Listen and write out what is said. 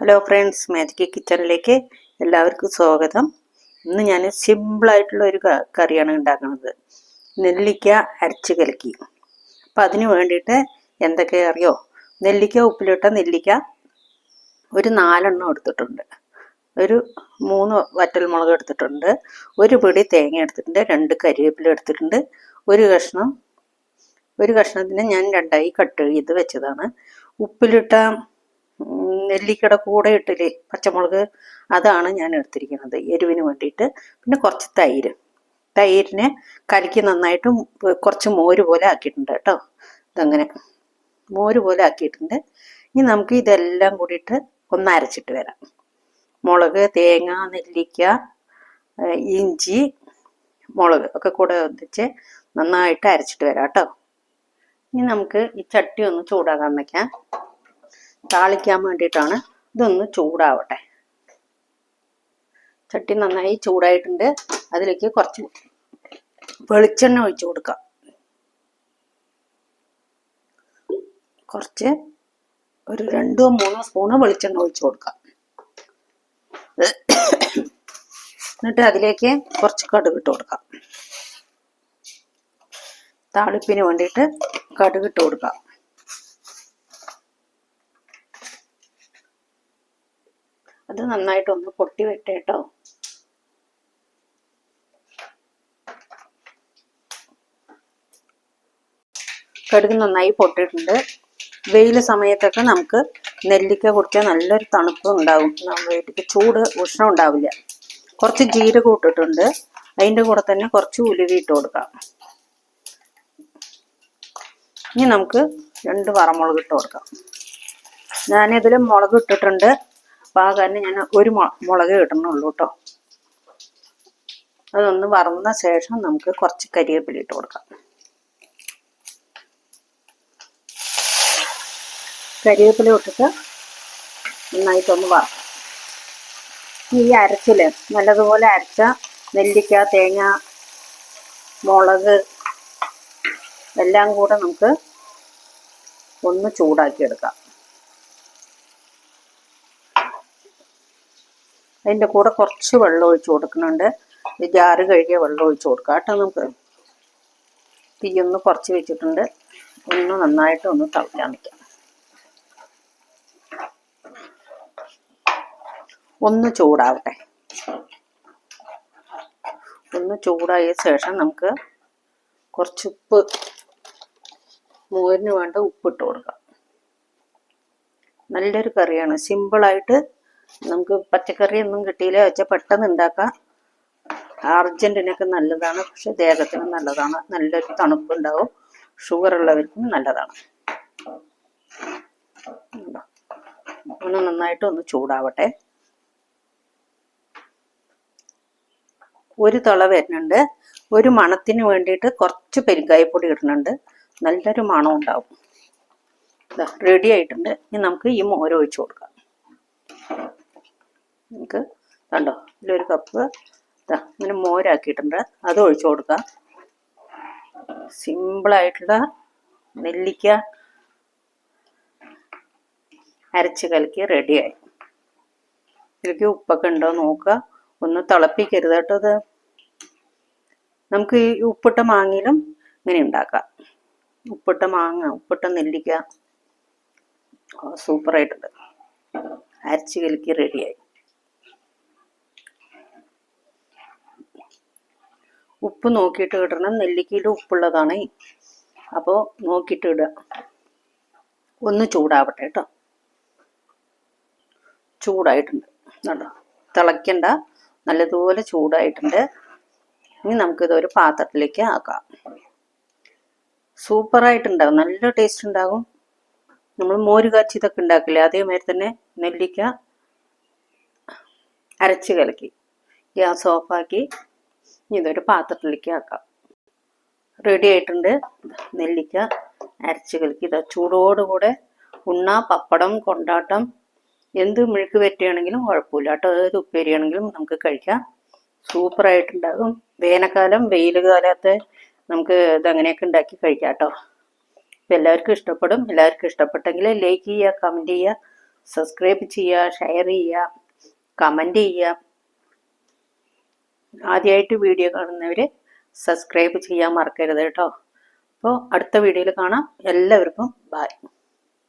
Hello friends magic കിച്ചണിലേക്ക് എല്ലാവർക്കും സ്വാഗതം. ഇന്ന് ഞാൻ സിമ്പിളായിട്ടുള്ള ഒരു കറിയാണ് ഉണ്ടാക്കുന്നത്. നെല്ലിക്ക അരച്ച് കലക്കി. അപ്പം അതിന് വേണ്ടിയിട്ട് എന്തൊക്കെ അറിയോ? നെല്ലിക്ക ഉപ്പിലിട്ട നെല്ലിക്ക ഒരു നാലെണ്ണം എടുത്തിട്ടുണ്ട്. ഒരു മൂന്ന് വറ്റൽ മുളക് എടുത്തിട്ടുണ്ട്. ഒരു പിടി തേങ്ങ എടുത്തിട്ടുണ്ട്. രണ്ട് കരിവേപ്പില എടുത്തിട്ടുണ്ട്. ഒരു കഷ്ണം ഒരു കഷ്ണത്തിന് ഞാൻ രണ്ടായി കട്ട് ചെയ്ത് വെച്ചതാണ്. ഉപ്പിലിട്ട നെല്ലിക്കയുടെ കൂടെ ഇട്ടില്ലേ പച്ചമുളക് അതാണ് ഞാൻ എടുത്തിരിക്കുന്നത്. എരിവിന് വേണ്ടിയിട്ട്. പിന്നെ കുറച്ച് തൈര്. തൈരിനെ കലക്കി നന്നായിട്ട് കുറച്ച് മോര് പോലെ ആക്കിയിട്ടുണ്ട് കേട്ടോ. ഇതങ്ങനെ മോര് പോലെ ആക്കിയിട്ടുണ്ട്. ഇനി നമുക്ക് ഇതെല്ലാം കൂടിയിട്ട് ഒന്ന് അരച്ചിട്ട് വരാം. മുളക് തേങ്ങ നെല്ലിക്ക ഇഞ്ചി മുളക് ഒക്കെ കൂടെ ഒന്നിച്ച് നന്നായിട്ട് അരച്ചിട്ട് വരാം കേട്ടോ. ഇനി നമുക്ക് ഈ ചട്ടി ഒന്ന് ചൂടാകാൻ വെക്കാം. താളിക്കാൻ വേണ്ടിയിട്ടാണ് ഇതൊന്ന് ചൂടാവട്ടെ. ചട്ടി നന്നായി ചൂടായിട്ടുണ്ട്. അതിലേക്ക് കുറച്ച് വെളിച്ചെണ്ണ ഒഴിച്ചു കൊടുക്കാം. കുറച്ച് ഒരു രണ്ടോ മൂന്നോ സ്പൂണ് വെളിച്ചെണ്ണ ഒഴിച്ചു കൊടുക്കാം. എന്നിട്ട് അതിലേക്ക് കുറച്ച് കടുക് ഇട്ട് കൊടുക്കാം. താളിപ്പിന് വേണ്ടിയിട്ട് കടുക് ഇട്ട് കൊടുക്കാം. അത് നന്നായിട്ടൊന്ന് പൊട്ടി വെട്ടേട്ടോ കടുക് നന്നായി പൊട്ടിയിട്ടുണ്ട്. വെയിൽ സമയത്തൊക്കെ നമുക്ക് നെല്ലിക്ക കുടിക്കാൻ നല്ലൊരു തണുപ്പ് ഉണ്ടാവും. വീട്ടിൽ ചൂട് ഉഷ്ണം ഉണ്ടാവില്ല. കുറച്ച് ജീരകം ഇട്ടിട്ടുണ്ട്. അതിന്റെ കൂടെ തന്നെ കുറച്ച് ഉലുവി ഇട്ട് കൊടുക്കാം. ഇനി നമുക്ക് രണ്ട് വറമുളക് ഇട്ട് കൊടുക്കാം. ഞാനിതിൽ മുളക് ഇട്ടിട്ടുണ്ട്. കാരണം ഞാൻ ഒരു മുളക് ഇടണുള്ളൂ കേട്ടോ അതൊന്ന് വറന്ന ശേഷം നമുക്ക് കുറച്ച് കരിവേപ്പില ഇട്ട് കൊടുക്കാം. കരിവേപ്പില ഇട്ടിട്ട് നന്നായിട്ടൊന്ന് വറക്കാം ഈ അരച്ചിൽ നല്ലതുപോലെ അരച്ച നെല്ലിക്ക തേങ്ങ മുളക് എല്ലാം കൂടെ നമുക്ക് ഒന്ന് ചൂടാക്കി അതിന്റെ കൂടെ കുറച്ച് വെള്ളം ഒഴിച്ച് കൊടുക്കുന്നുണ്ട്. ജാറ് കഴുകിയ വെള്ളം ഒഴിച്ച് കൊടുക്കാം കേട്ടോ നമുക്ക്. തീയൊന്ന് കുറച്ച് വെച്ചിട്ടുണ്ട്. ഒന്ന് നന്നായിട്ട് ഒന്ന് തളിക്കാൻ വയ്ക്കാം ഒന്ന് ചൂടാവട്ടെ. ഒന്ന് ചൂടായ ശേഷം നമുക്ക് കുറച്ച് ഉപ്പ് മോരിന് വേണ്ട ഉപ്പിട്ട് കൊടുക്കാം. നല്ലൊരു കറിയാണ്. സിമ്പിളായിട്ട് നമുക്ക് പച്ചക്കറി ഒന്നും കിട്ടിയില്ല. വെച്ചാൽ പെട്ടെന്ന് ഉണ്ടാക്കാം അർജന്റിനൊക്കെ നല്ലതാണ്. പക്ഷെ ദേഹത്തിന് നല്ലതാണ്. നല്ലൊരു തണുപ്പ് ഉണ്ടാവും ഷുഗർ ഉള്ളവർക്കും നല്ലതാണ്? ഒന്ന് നന്നായിട്ട് ഒന്ന് ചൂടാവട്ടെ. ഒരു തള വരുന്നുണ്ട്. ഒരു മണത്തിന് വേണ്ടിയിട്ട് കുറച്ച് പെരുങ്കായപ്പൊടി ഇടുന്നുണ്ട്. നല്ലൊരു മണം ഉണ്ടാവും റെഡി ആയിട്ടുണ്ട്. ഇനി നമുക്ക് ഈ മോര് ഒഴിച്ചു കൊടുക്കാം. നമുക്ക് കണ്ടോ? ഇതിലൊരു കപ്പ് ഇതാ ഇങ്ങനെ മോരാക്കിയിട്ടുണ്ട്. അത് ഒഴിച്ചു കൊടുക്കാം. സിമ്പിളായിട്ടുള്ള നെല്ലിക്ക അരച്ച് കലക്കി റെഡിയായി ഇതിലേക്ക് ഉപ്പൊക്കെ ഉണ്ടോ നോക്കുക. ഒന്ന് തിളപ്പിക്കരുത് കേട്ടോ അത് നമുക്ക് ഈ ഉപ്പിട്ട മാങ്ങയിലും ഇങ്ങനെ ഉണ്ടാക്കാം. ഉപ്പിട്ട മാങ്ങ ഉപ്പിട്ട നെല്ലിക്ക. സൂപ്പറായിട്ടുണ്ട് അരച്ച് കലക്കി റെഡിയായി ഉപ്പ് നോക്കിയിട്ട് ഇടണം. നെല്ലിക്കയിൽ ഉപ്പുള്ളതാണ്. അപ്പോൾ നോക്കിയിട്ട് ഇടുക. ഒന്ന് ചൂടാവട്ടെ കേട്ടോ. ചൂടായിട്ടുണ്ട്. കണ്ടോ? തിളയ്ക്കണ്ട. നല്ലതുപോലെ ചൂടായിട്ടുണ്ട്. ഇനി നമുക്കിത് ഒരു പാത്രത്തിലേക്ക് ആക്കാം. സൂപ്പറായിട്ടുണ്ടാകും നല്ല ടേസ്റ്റ് ഉണ്ടാകും. നമ്മൾ മോര് കാച്ചി ഇതൊക്കെ ഉണ്ടാക്കില്ലേ? അതേമാതിരി തന്നെ നെല്ലിക്ക അരച്ച് കലക്കി. ഗ്യാസ് ഓഫാക്കി. ഇനി ഇതൊരു പാത്രത്തിലേക്ക് ആക്കാം. റെഡി ആയിട്ടുണ്ട്. നെല്ലിക്ക അരച്ച് കലക്കി. ഇതാ ചൂടോടുകൂടെ ഉണ്ണ പപ്പടം കൊണ്ടാട്ടം എന്ത് മെഴുക്ക് വെറ്റുകയാണെങ്കിലും കുഴപ്പമില്ല. കേട്ടോ ഏത് ഉപ്പേരിയാണെങ്കിലും നമുക്ക് കഴിക്കാം. സൂപ്പറായിട്ടുണ്ടാകും വേനൽക്കാലം വെയിൽ കാലത്ത് നമുക്ക് ഇതങ്ങനെയൊക്കെ ഉണ്ടാക്കി കഴിക്കാം കേട്ടോ. ഇപ്പം എല്ലാവർക്കും ഇഷ്ടപ്പെടും. എല്ലാവർക്കും ഇഷ്ടപ്പെട്ടെങ്കിൽ ലൈക്ക് ചെയ്യുക കമന്റ് ചെയ്യുക സബ്സ്ക്രൈബ് ചെയ്യുക ഷെയർ ചെയ്യുക കമന്റ് ചെയ്യുക. ആദ്യമായിട്ട് വീഡിയോ കാണുന്നവർ സബ്സ്ക്രൈബ് ചെയ്യാൻ മറക്കരുത് കേട്ടോ. അപ്പോൾ അടുത്ത വീഡിയോയിൽ കാണാം. എല്ലാവർക്കും ബായ്